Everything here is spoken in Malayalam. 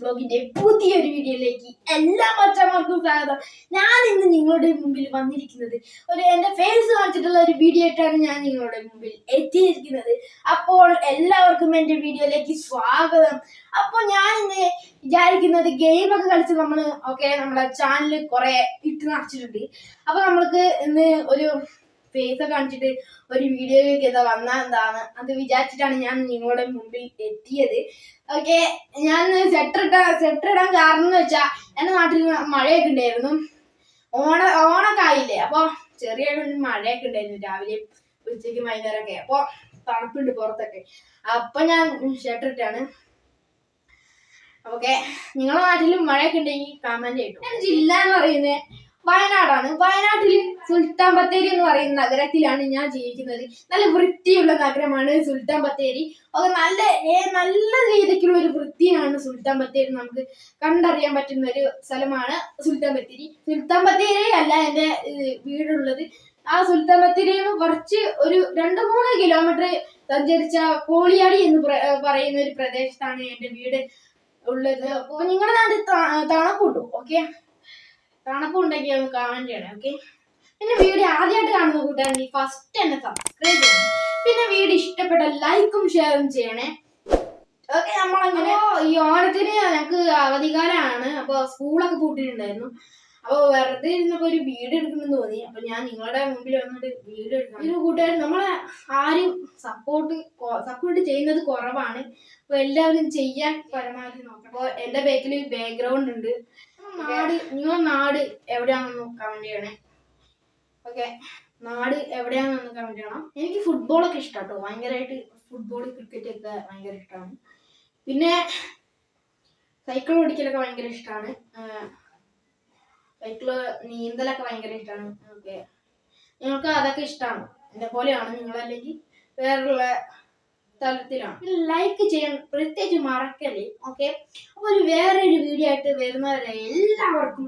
വ്ലോഗിന്റെ പുതിയൊരു വീഡിയോയിലേക്ക് എല്ലാ മച്ചന്മാർക്കും സ്വാഗതം. ഞാൻ ഇന്ന് നിങ്ങളുടെ മുമ്പിൽ വന്നിരിക്കുന്നത് ഒരു എന്റെ ഫേസ് കാണിച്ചിട്ടുള്ള ഒരു വീഡിയോ ആയിട്ടാണ് ഞാൻ നിങ്ങളുടെ മുമ്പിൽ എത്തിയിരിക്കുന്നത്. അപ്പോൾ എല്ലാവർക്കും എന്റെ വീഡിയോയിലേക്ക് സ്വാഗതം. അപ്പോൾ ഞാൻ ഇന്ന് വിചാരിക്കുന്നത് ഗെയിമൊക്കെ കളിച്ച് നമ്മൾ ഓക്കെ നമ്മുടെ ചാനൽ കുറെ ഇട്ട് നിറച്ചിട്ടുണ്ട് അപ്പൊ നമ്മൾക്ക് ഇന്ന് ഒരു ഫേസ് ഒക്കെ കാണിച്ചിട്ട് ഒരു വീഡിയോയിലേക്ക് ഇതാ വന്നാൽ എന്താണ് അത് വിചാരിച്ചിട്ടാണ് ഞാൻ നിങ്ങളുടെ മുമ്പിൽ എത്തിയത്. ഓക്കെ ഞാൻ സെറ്റർ ഇട്ടാ സെറ്റർ ഇടാൻ കാരണം എന്ന് വെച്ചാൽ എന്റെ നാട്ടിൽ മഴയൊക്കെ ഉണ്ടായിരുന്നു. ഓണ ഓണൊക്കെ ആയില്ലേ? അപ്പോൾ ചെറിയ മഴയൊക്കെ ഉണ്ടായിരുന്നു രാവിലെ ഉച്ചയ്ക്ക് വൈകുന്നേരമൊക്കെ. അപ്പോൾ തണുപ്പുണ്ട് പുറത്തൊക്കെ. അപ്പൊ ഞാൻ ഷർട്ട് ഇട്ടാണ്. ഓക്കെ നിങ്ങളുടെ നാട്ടിലും മഴയൊക്കെ ഉണ്ടെങ്കിൽ കമന്റ് ഞാൻ ജില്ല എന്ന് പറയുന്നത് വയനാടാണ്. വയനാട്ടിൽ സുൽത്താൻ ബത്തേരി എന്ന് പറയുന്ന നഗരത്തിലാണ് ഞാൻ ജീവിക്കുന്നത്. നല്ല വൃത്തിയുള്ള നഗരമാണ് സുൽത്താൻ ബത്തേരി. അത് നല്ല നല്ല രീതിക്കുള്ള ഒരു വൃത്തിയാണ് സുൽത്താൻ ബത്തേരി. നമുക്ക് കണ്ടറിയാൻ പറ്റുന്ന ഒരു സ്ഥലമാണ് സുൽത്താൻ ബത്തേരി. സുൽത്താൻ ബത്തേരി അല്ല എന്റെ വീടുള്ളത്. ആ സുൽത്താൻ നിന്ന് കുറച്ച് ഒരു രണ്ട് മൂന്ന് കിലോമീറ്റർ സഞ്ചരിച്ച കോളിയാടി എന്ന് പറയുന്ന ഒരു പ്രദേശത്താണ് എന്റെ വീട് ഉള്ളത്. അപ്പോൾ നിങ്ങളുടെ നാട്ടിൽ തണുപ്പുണ്ടോ? ഓക്കെ. തണുപ്പുണ്ടെങ്കിൽ ഒന്ന് കമന്റ് ചെയ്യണേ ഓക്കെ. പിന്നെ വീഡിയോ ആദ്യമായിട്ട് കാണുന്ന കൂട്ടുകാരെങ്കിൽ ഫസ്റ്റ് തന്നെ സബ്സ്ക്രൈബ് ചെയ്യണം. പിന്നെ വീഡിയോ ഇഷ്ടപ്പെട്ട ലൈക്കും ഷെയറും ചെയ്യണേ. ഓക്കെ നമ്മളങ്ങനെ ഈ ഓണത്തിന് ഞങ്ങൾക്ക് അവധികാലമാണ് അപ്പോൾ സ്കൂളൊക്കെ പൂട്ടിയിട്ടുണ്ടായിരുന്നു. അപ്പോൾ വെറുതെ ഇരുന്നപ്പോൾ ഒരു വീഡിയോ എടുക്കണമെന്ന് തോന്നി. അപ്പോൾ ഞാൻ നിങ്ങളുടെ മുമ്പിൽ വന്നിട്ട് വീഡിയോ എടുക്കണം. ഒരു കൂട്ടുകാർ നമ്മളെ ആരും സപ്പോർട്ട് സപ്പോർട്ട് ചെയ്യുന്നത് കുറവാണ്. അപ്പോൾ എല്ലാവരും ചെയ്യാൻ പരമാവധി നോക്കാം അപ്പോൾ എന്റെ ബാക്കിൽ ബാക്ക്ഗ്രൗണ്ട് ഉണ്ട്. നാട് നിങ്ങളെ നാട് എവിടെയാണെന്ന് കമന്റ് ചെയ്യണേ. ഓക്കെ. നാട് എവിടെയാണെന്ന് കമന്റ് ചെയ്യണം. എനിക്ക് ഫുട്ബോളൊക്കെ ഇഷ്ടം കേട്ടോ ഭയങ്കരമായിട്ട് ഫുട്ബോൾ ക്രിക്കറ്റ് ഒക്കെ ഭയങ്കര ഇഷ്ടമാണ് പിന്നെ സൈക്കിൾ ഓടിക്കലൊക്കെ ഭയങ്കര ഇഷ്ടമാണ് സൈക്കിൾ നീന്തലൊക്കെ ഭയങ്കര ഇഷ്ടമാണ് ഓക്കെ. നിങ്ങൾക്ക് അതൊക്കെ ഇഷ്ടമാണ് എന്നെ പോലെയാണ് നിങ്ങളല്ലെങ്കിൽ വേറുള്ള തലത്തിലാണ്. ലൈക്ക് ചെയ്യാൻ പ്രത്യേകിച്ച് മറക്കല്ലേ? ഓക്കെ. അപ്പോൾ ഒരു വേറൊരു വീഡിയോ ആയിട്ട് വരുന്നവരെ എല്ലാവർക്കും